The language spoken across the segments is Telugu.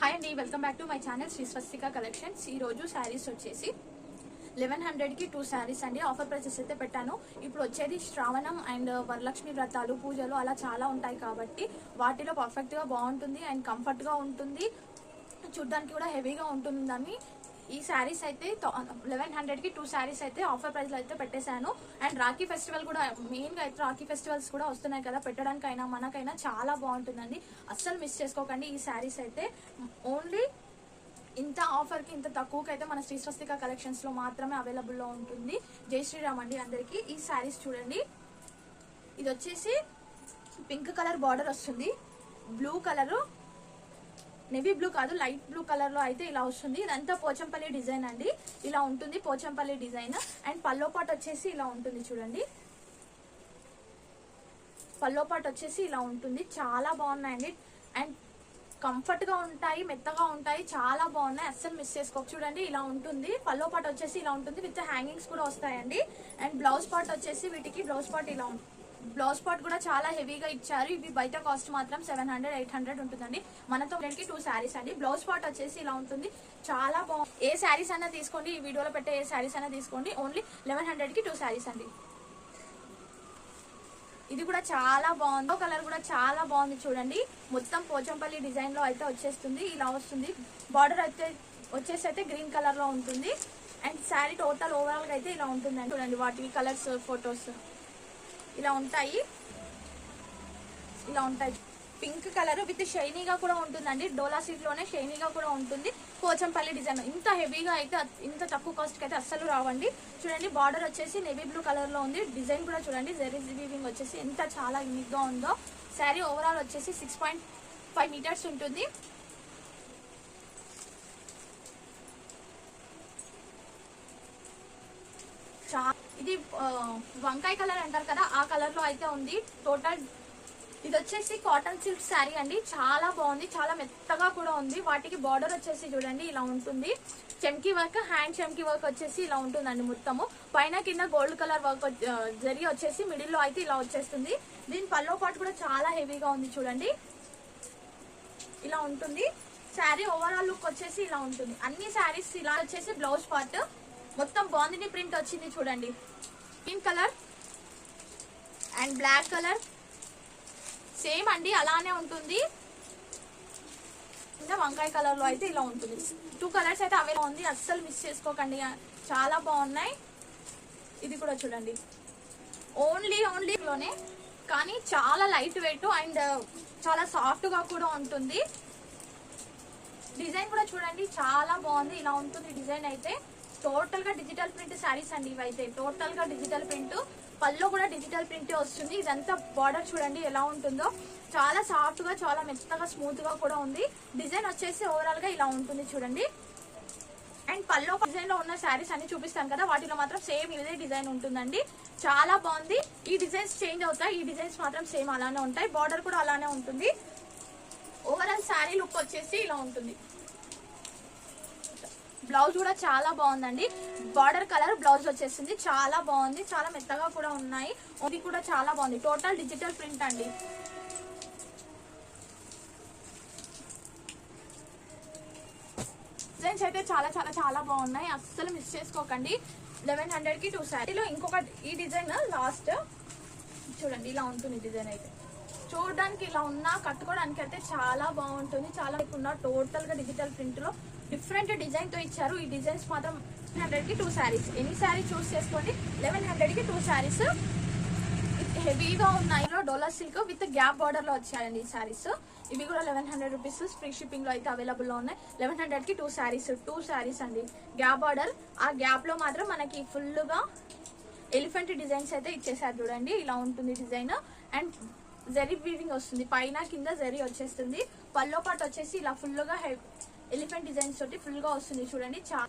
హాయ్ అండి welcome back to my channel Sri Swastika collections ఈ రోజు శారీస్ వచ్చేసి లెవెన్ హండ్రెడ్కి టూ శారీస్ అండి. ఆఫర్ ప్రైసెస్ అయితే పెట్టాను. ఇప్పుడు వచ్చేది శ్రావణం అండ్ uh, వరలక్ష్మి వ్రతాలు పూజలు అలా చాలా ఉంటాయి కాబట్టి వాటిలో పర్ఫెక్ట్గా బాగుంటుంది అండ్ కంఫర్ట్గా ఉంటుంది. చూడ్డానికి కూడా హెవీగా ఉంటుందని ఈ శారీస్ అయితే లెవెన్ హండ్రెడ్కి టూ శారీస్ అయితే ఆఫర్ ప్రైస్లో అయితే పెట్టేశాను. అండ్ రాఖీ ఫెస్టివల్ కూడా మెయిన్గా అయితే రాఖీ ఫెస్టివల్స్ కూడా వస్తున్నాయి కదా పెట్టడానికైనా మనకైనా చాలా బాగుంటుందండి. అస్సలు మిస్ చేసుకోకండి ఈ శారీస్ అయితే. ఓన్లీ ఇంత ఆఫర్కి ఇంత తక్కువకి అయితే మన శ్రీ స్వస్తిక కలెక్షన్స్లో మాత్రమే అవైలబుల్లో ఉంటుంది. జై శ్రీరామ్ అండి అందరికీ. ఈ శారీస్ చూడండి. ఇది వచ్చేసి పింక్ కలర్ బార్డర్ వస్తుంది. బ్లూ కలరు నెవీ బ్లూ కాదు లైట్ బ్లూ కలర్లో అయితే ఇలా వస్తుంది. ఇదంతా పోచంపల్లి డిజైన్ అండి. ఇలా ఉంటుంది పోచంపల్లి డిజైన్ అండ్ పల్లో పాట్ వచ్చేసి ఇలా ఉంటుంది చూడండి. పల్లో పాట్ వచ్చేసి ఇలా ఉంటుంది. చాలా బాగున్నాయండి. అండ్ కంఫర్ట్గా ఉంటాయి మెత్తగా ఉంటాయి. చాలా బాగున్నాయి. అస్సలు మిస్ చేసుకోక. చూడండి ఇలా ఉంటుంది. పల్లో పాట్ వచ్చేసి ఇలా ఉంటుంది. విత్ హ్యాంగింగ్స్ కూడా వస్తాయండి. అండ్ బ్లౌజ్ పాట్ వచ్చేసి వీటికి బ్లౌజ్ పాట్ ఇలా ఉంటుంది. బ్లౌజ్ పార్ట్ కూడా చాలా హెవీగా ఇచ్చారు. ఇవి బయట కాస్ట్ మాత్రం సెవెన్ హండ్రెడ్ ఎయిట్ హండ్రెడ్ ఉంటుందండి. మనతో కి టూ శారీస్ అండి. బ్లౌజ్ పార్ట్ వచ్చేసి ఇలా ఉంటుంది. చాలా బాగుంది ఏ శారీస్ అయినా తీసుకోండి. ఈ వీడియోలో పెట్టే ఏ శారీస్ అయినా తీసుకోండి. ఓన్లీ లెవెన్ హండ్రెడ్కి టూ శారీస్ అండి. ఇది కూడా చాలా బాగుంది. కలర్ కూడా చాలా బాగుంది చూడండి. మొత్తం పోచంపల్లి డిజైన్లో అయితే వచ్చేస్తుంది. ఇలా వస్తుంది. బార్డర్ అయితే వచ్చేసి అయితే గ్రీన్ కలర్లో ఉంటుంది. అండ్ శారీ టోటల్ ఓవరాల్గా అయితే ఇలా ఉంటుందండి. చూడండి వాటి కలర్స్ ఫొటోస్. ఇలా ఉంటాయి. ఇలా ఉంటాయి. పింక్ కలర్ విత్ షైనీగా కూడా ఉంటుందండి. డోలా సీట్లోనే షైనీగా కూడా ఉంటుంది. కోచంపల్లి డిజైన్. ఇంత హెవీగా అయితే ఇంత తక్కువ కాస్ట్కి అయితే అస్సలు రావండి. చూడండి బార్డర్ వచ్చేసి నేవీ బ్లూ కలర్లో ఉంది. డిజైన్ కూడా చూడండి జెరీ వీవింగ్ వచ్చేసి ఎంత చాలా యూనిక్గా ఉందో. శారీ ఓవరాల్ వచ్చేసి సిక్స్ పాయింట్ ఫైవ్ మీటర్స్ ఉంటుంది. ఇది వంకాయ కలర్ అంటారు కదా ఆ కలర్లో అయితే ఉంది. టోటల్ ఇది వచ్చేసి కాటన్ సిల్క్ శారీ అండి. చాలా బాగుంది. చాలా మెత్తగా కూడా ఉంది. వాటికి బార్డర్ వచ్చేసి చూడండి ఇలా ఉంటుంది. Chamki work hand chamki work వచ్చేసి ఇలా ఉంటుందండి మొత్తము. పైన కింద గోల్డ్ కలర్ వర్క్ జరిగి వచ్చేసి మిడిల్లో అయితే ఇలా వచ్చేస్తుంది. దీని పల్లో పాటు కూడా చాలా హెవీగా ఉంది చూడండి. ఇలా ఉంటుంది. శారీ ఓవరాల్ లుక్ వచ్చేసి ఇలా ఉంటుంది. అన్ని శారీస్ ఇలా వచ్చేసి బ్లౌజ్ పార్ట్ మొత్తం బాందిని ప్రింట్ వచ్చింది చూడండి. Pink colour and black colour same అండి అలానే ఉంటుంది. ఇంకా వంకాయ కలర్లో అయితే ఇలా ఉంటుంది. టూ కలర్స్ అయితే అవైలబుల్ ఉంది. అస్సలు మిస్ చేసుకోకండి. చాలా బాగున్నాయి. ఇది కూడా చూడండి. ఓన్లీ ఓన్లీ లోనే కానీ చాలా లైట్ వెయిట్ అండ్ చాలా సాఫ్ట్గా కూడా ఉంటుంది. డిజైన్ కూడా చూడండి. చాలా బాగుంది. ఇలా ఉంటుంది డిజైన్ అయితే. టోటల్గా డిజిటల్ ప్రింట్ శారీస్ అండి ఇవైతే. టోటల్గా డిజిటల్ ప్రింట్. పళ్ళు కూడా డిజిటల్ ప్రింట్ వస్తుంది. ఇదంతా బార్డర్ చూడండి ఎలా ఉంటుందో. చాలా సాఫ్ట్గా చాలా మెత్తగా స్మూత్గా కూడా ఉంది. డిజైన్ వచ్చేసి ఓవరాల్గా ఇలా ఉంటుంది చూడండి. అండ్ పల్లో డిజైన్లో ఉన్న శారీస్ అన్ని చూపిస్తాం కదా. వాటిలో మాత్రం సేమ్ ఇదే డిజైన్ ఉంటుందండి. చాలా బాగుంది. ఈ డిజైన్స్ చేంజ్ అవుతాయి. ఈ డిజైన్స్ మాత్రం సేమ్ అలానే ఉంటాయి. బార్డర్ కూడా అలానే ఉంటుంది. ఓవరాల్ శారీ లుక్ వచ్చేసి ఇలా ఉంటుంది. బ్లౌజ్ కూడా చాలా బాగుందండి. బార్డర్ కలర్ బ్లౌజ్ వచ్చేసింది. చాలా బాగుంది. చాలా మెత్తగా కూడా ఉన్నాయి. ఇది కూడా చాలా బాగుంది. టోటల్ డిజిటల్ ప్రింట్ అండి. డిజైన్స్ అయితే చాలా చాలా చాలా బాగున్నాయి. అస్సలు మిస్ చేసుకోకండి. లెవెన్ హండ్రెడ్కి టూ శారీలో ఇంకొక ఈ డిజైన్ లాస్ట్ చూడండి ఇలా ఉంటుంది డిజైన్ అయితే. చూడడానికి ఇలా ఉన్నా కట్టుకోవడానికి అయితే చాలా బాగుంటుంది. చాలా ఉన్న టోటల్గా డిజిటల్ ప్రింట్లో డిఫరెంట్ డిజైన్తో ఇచ్చారు. ఈ డిజైన్స్ మాత్రం హండ్రెడ్కి two sarees any saree choose చేసుకోండి? లెవెన్ హండ్రెడ్కి టూ శారీస్ హెవీగా ఉన్నాయి డోలా సిల్క్ విత్ గ్యాప్ బార్డర్లో వచ్చాయండి ఈ శారీస్ ఇవి కూడా లెవెన్ హండ్రెడ్ రూపీస్ ఫ్రీ షిప్పింగ్లో అయితే అవైలబుల్లో ఉన్నాయి. లెవెన్ హండ్రెడ్కి టూ శారీస్ టూ శారీస్ అండి. గ్యాప్ బార్డర్ ఆ గ్యాప్లో మాత్రం మనకి ఫుల్గా ఎలిఫెంట్ డిజైన్స్ అయితే ఇచ్చేసారు చూడండి. ఇలా ఉంటుంది డిజైన్ అండ్ జరీ వీవింగ్ వస్తుంది. పైన కింద జరీ వచ్చేస్తుంది. పల్లో పాటు వచ్చేసి ఇలా ఫుల్గా ఎలిఫెంట్ డిజైన్స్ తోటి ఫుల్గా వస్తుంది చూడండి. చా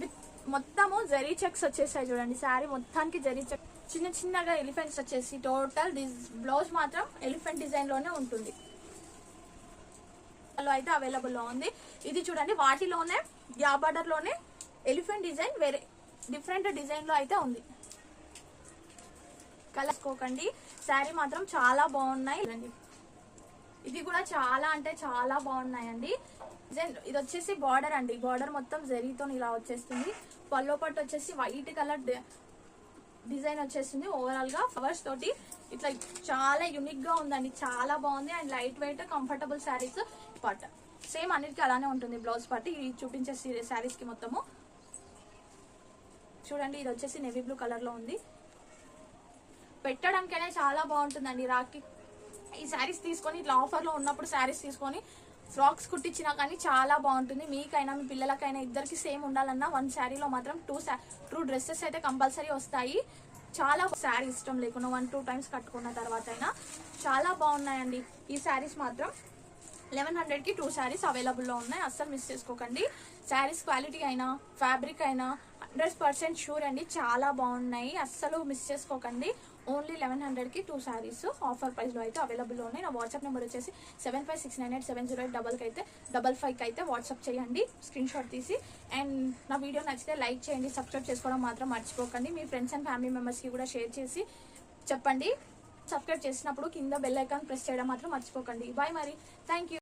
విత్ మొత్తము జరీ చెక్స్ వచ్చేసాయి చూడండి. శారీ మొత్తానికి జరీ చెక్ చిన్న చిన్నగా ఎలిఫెంట్స్ వచ్చేసి టోటల్ బ్లౌజ్ మాత్రం ఎలిఫెంట్ డిజైన్లోనే ఉంటుంది. అయితే అవైలబుల్లో ఉంది. ఇది చూడండి వాటిలోనే యా బార్డర్లోనే ఎలిఫెంట్ డిజైన్ వేరే డిఫరెంట్ డిజైన్లో అయితే ఉంది. కలర్స్కోకండి శారీ మాత్రం చాలా బాగున్నాయి. ఇది కూడా చాలా అంటే చాలా బాగున్నాయండి. దెన్ ఇది వచ్చేసి బార్డర్ అండి. బార్డర్ మొత్తం జరీతో ఇలా వచ్చేస్తుంది. పల్లో పట్టు వచ్చేసి వైట్ కలర్ డిజైన్ వచ్చేసింది ఓవరాల్గా ఫ్లవర్స్ తోటి ఇట్లా చాలా యునిక్గా ఉందండి. చాలా బాగుంది. And light weight comfortable sarees but same అన్నిటికీ అలానే ఉంటుంది బ్లౌజ్ పట్టి. ఇది చూపించే శారీస్కి మొత్తము. చూడండి ఇది వచ్చేసి నెవీ బ్లూ కలర్లో ఉంది. పెట్టడానికైనా చాలా బాగుంటుందండి. రాఖీ ఈ శారీస్ తీసుకొని ఇట్లా ఆఫర్లో ఉన్నప్పుడు శారీస్ తీసుకొని ఫ్రాక్స్ కుట్టించినా కానీ చాలా బాగుంటుంది. మీకైనా మీ పిల్లలకైనా ఇద్దరికి సేమ్ ఉండాలన్నా వన్ శారీలో మాత్రం టూ టూ డ్రెస్సెస్ అయితే కంపల్సరీ వస్తాయి. చాలా శారీ ఇష్టం లేకుండా వన్ టూ టైమ్స్ కట్టుకున్న తర్వాత అయినా చాలా బాగున్నాయండి. ఈ శారీస్ మాత్రం లెవెన్ హండ్రెడ్కి టూ శారీస్ అవైలబుల్లో ఉన్నాయి. అస్సలు మిస్ చేసుకోకండి. శారీస్ క్వాలిటీ అయినా ఫ్యాబ్రిక్ అయినా హండ్రెడ్ పర్సెంట్ షూర్ అండి. చాలా బాగున్నాయి. అస్సలు మిస్ చేసుకోకండి. ఓన్లీ లెవెన్ హండ్రెడ్కి టూ శారీస్ ఆఫర్ ప్రైస్లో అయితే అవైలబుల్ ఉన్నాయి. నా వాట్సాప్ నెంబర్ వచ్చేసి seven five six nine eight seven zero eight డబల్కి అయితే డబల్ ఫైవ్కి అయితే వాట్సాప్ చేయండి. స్క్రీన్ షాట్ తీసి. అండ్ నా వీడియో నచ్చితే లైక్ చేయండి. సబ్స్క్రైబ్ చేసుకోవడం మాత్రం మర్చిపోకండి. మీ ఫ్రెండ్స్ అండ్ ఫ్యామిలీ మెంబర్స్కి కూడా షేర్ చేసి చెప్పండి. సబ్స్క్రైబ్ చేసినప్పుడు కింద బెల్ ఐకాన్ ప్రెస్ చేయడం మాత్రం మర్చిపోకండి. బాయ్ మరి. Thank you